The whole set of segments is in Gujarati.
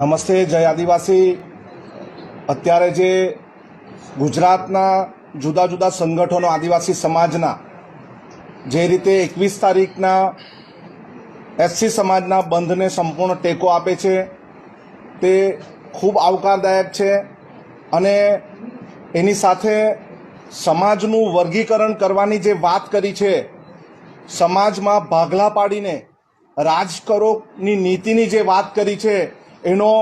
નમસ્તે, જય આદિવાસી. અત્યારે જે ગુજરાતના જુદા જુદા સંગઠનો, આદિવાસી સમાજના, જે રીતે એકવીસ તારીખના એસસી સમાજના બંધને સંપૂર્ણ ટેકો આપે છે, તે ખૂબ આવકારદાયક છે અને એની સાથે સમાજનું વર્ગીકરણ કરવાની જે વાત કરી છે, સમાજમાં ભાગલા પાડીને રાજ કરોની નીતિની જે વાત કરી છે એનો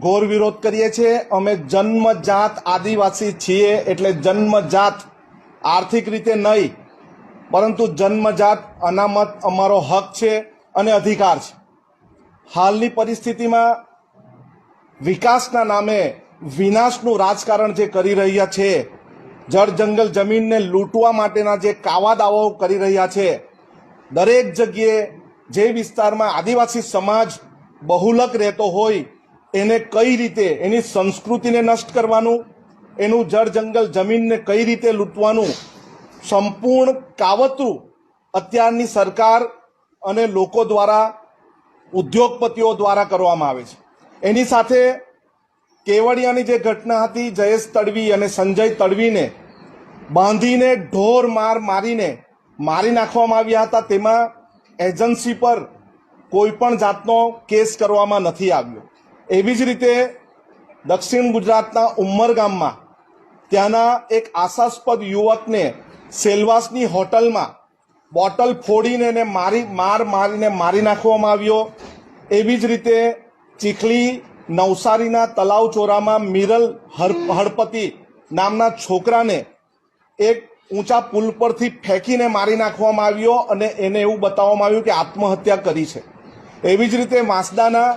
ઘોર વિરોધ કરીએ છીએ. અમે જન્મજાત આદિવાસી છીએ એટલે જન્મજાત આર્થિક રીતે નહીં, પરંતુ જન્મજાત અનામત અમારો હક છે અને અધિકાર છે. હાલની પરિસ્થિતિમાં વિકાસના નામે વિનાશનું રાજકારણ જે કરી રહ્યા છે, જળ જંગલ જમીનને લૂંટવા માટેના જે કાવા દાવાઓ કરી રહ્યા છે, દરેક જગ્યાએ જે વિસ્તારમાં આદિવાસી સમાજ બહુલક રહેતો હોય, એને કઈ રીતે, એની સંસ્કૃતિને નષ્ટ કરવાનું, એનું જળ જંગલ જમીનને કઈ રીતે લૂંટવાનું, સંપૂર્ણ કાવતરું અત્યારની સરકાર અને લોકો દ્વારા, ઉદ્યોગપતિઓ દ્વારા કરવામાં આવે છે. એની સાથે કેવડિયાની જે ઘટના હતી, જયેશ તડવી અને સંજય તડવીને બાંધીને ઢોર માર મારીને મારી નાખવામાં આવ્યા હતા, તેમાં એજન્સી પર કોઈ પણ જાતનો કેસ કરવામાં નથી આવ્યો. એવી જ રીતે દક્ષિણ ગુજરાતના ઉમરગામમાં ત્યાંના એક આશાસ્પદ યુવકને સેલવાસની હોટલમાં બોટલ ફોડીને એને મારી, માર મારીને મારી નાખવામાં આવ્યો. એવી જ રીતે ચીખલી નવસારીના તલાવ ચોરામાં મિરલ હળપતિ નામના છોકરાને એક ઊંચા પુલ પરથી ફેંકીને મારી નાખવામાં આવ્યો અને એને એવું બતાવવામાં આવ્યું કે આત્મહત્યા કરી છે. એવી જ રીતે વાંસદાના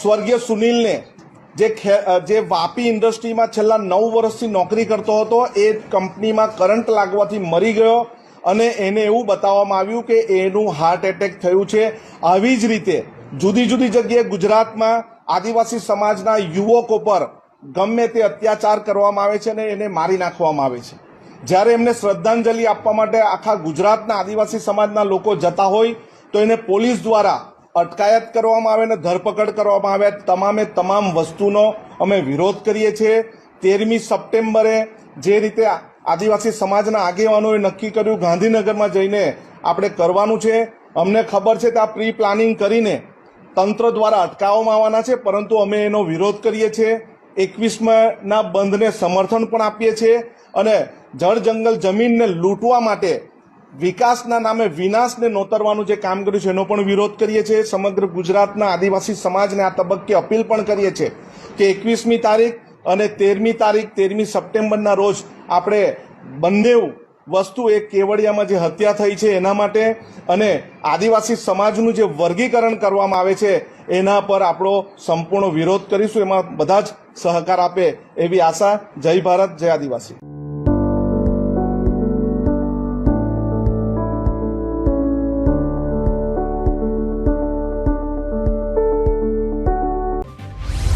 સ્વર્ગીય સુનિલને જે જે વાપી ઇન્ડસ્ટ્રીમાં છેલ્લા નવ વર્ષથી નોકરી કરતો હતો, એ કંપનીમાં કરંટ લાગવાથી મરી ગયો અને એને એવું બતાવવામાં આવ્યું કે એનું હાર્ટ એટેક થયું છે. આવી જ રીતે જુદી જુદી જગ્યાએ ગુજરાતમાં આદિવાસી સમાજના યુવકો પર ગમે તે અત્યાચાર કરવામાં આવે છે અને એને મારી નાખવામાં આવે છે. જ્યારે એમને શ્રદ્ધાંજલિ આપવા માટે આખા ગુજરાતના આદિવાસી સમાજના લોકો જતા હોય તો એને પોલીસ દ્વારા અટકાયત કરવામાં આવે અને ધરપકડ કરવામાં આવે. તમામે તમામ વસ્તુનો અમે વિરોધ કરીએ છીએ. તેરમી સપ્ટેમ્બરે જે રીતે આદિવાસી સમાજના આગેવાનોએ નક્કી કર્યું, ગાંધીનગરમાં જઈને આપણે કરવાનું છે. અમને ખબર છે કે આ પ્રી પ્લાનિંગ કરીને તંત્ર દ્વારા અટકાવવામાં આવવાના છે, પરંતુ અમે એનો વિરોધ કરીએ છીએ. એકવીસમાં બંધને સમર્થન પણ આપીએ છીએ અને જળ જંગલ જમીનને લૂંટવા માટે વિકાસના નામે વિનાશને નોતરવાનું જે કામ કર્યું છે, એનો પણ વિરોધ કરીએ છીએ. સમગ્ર ગુજરાતના આદિવાસી સમાજને આ તબક્કે અપીલ પણ કરીએ છીએ કે એકવીસમી તારીખ અને તેરમી તારીખ, તેરમી સપ્ટેમ્બરના રોજ આપણે બંને વસ્તુ એ કેવડિયામાં જે હત્યા થઈ છે એના માટે અને આદિવાસી સમાજનું જે વર્ગીકરણ કરવામાં આવે છે એના પર આપણો સંપૂર્ણ વિરોધ કરીશું. એમાં બધા જ સહકાર આપે એવી આશા. જય ભારત, જય આદિવાસી.